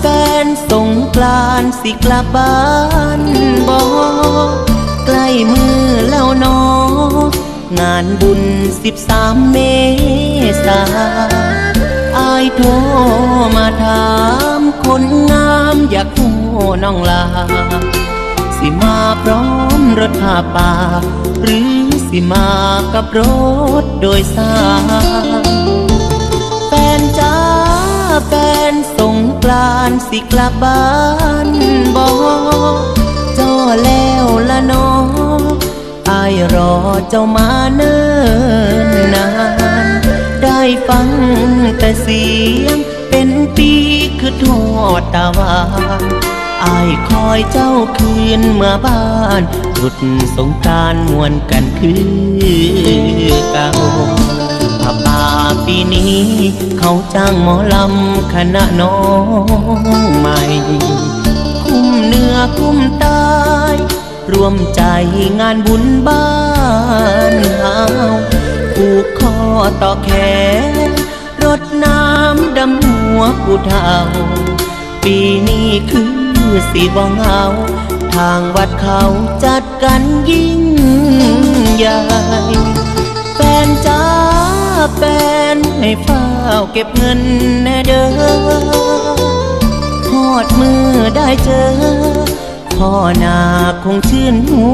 แฟนสงกรานสิกลับบ้านบอกใกล้มือแล้วนองานบุญสิบสามเมษาอายโทรมาถามคนงามอยากโทน้องลา สิมาพร้อมรถผาป่า หรือสิมากับรถโดยสาร สิกลับบ้านบอกจ้อแล้วละเนออายรอเจ้ามาเนิ่นนาน ได้ฟังแต่เสียง เป็นปีคือทอดตาวานอายคอยเจ้าคืนเมื่อบ้านหยุดสงการมวนกันคือเก่าผ้า ปีนี้ เขาจ้างหมอลำคณะน้องใหม่ คุ้มเนื้อคุ้มตายรวมใจงานบุญบ้านเฮาผูกคอต่อแขนรดน้ำดำหัวผู้เฒ่า ปีนี้คือสีบ่เหงา ทางวัดเขาจัดกันยิ่งใหญ่แฟนจ้า แฟนให้เฝ้าเก็บเงินแน่เด้อทอดมือได้เจอ พ่อนาคงชื่นหั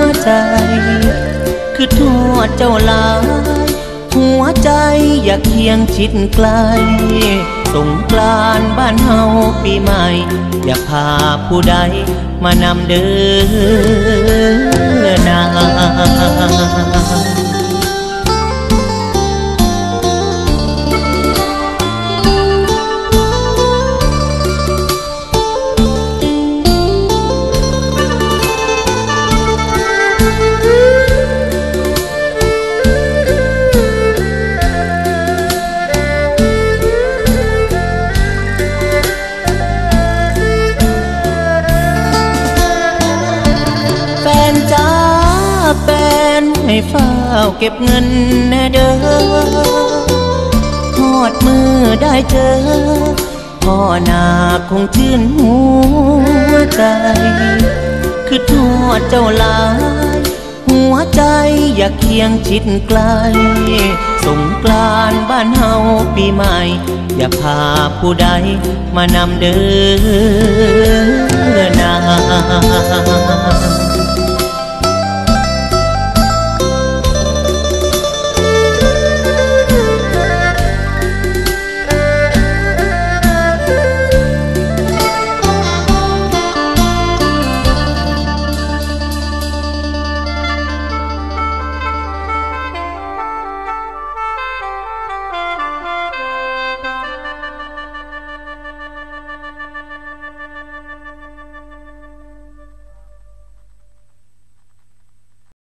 วใจ คือทอดเจ้าลาย หัวใจอยากเคียงชิดไกลสงกรานบ้านเฮาปีใหม่ อยากพาผู้ใดมานำเดินนา ให้เฝ้าเก็บเงินแน่เด้อทอดมือได้เจอ พ่อนาคงชื่นหัวใจ คือทอดเจ้าลาย หัวใจอยากเคียงชิดไกล สงกรานต์บ้านเฮาปีใหม่ อย่าพาผู้ใดมานำเดินนา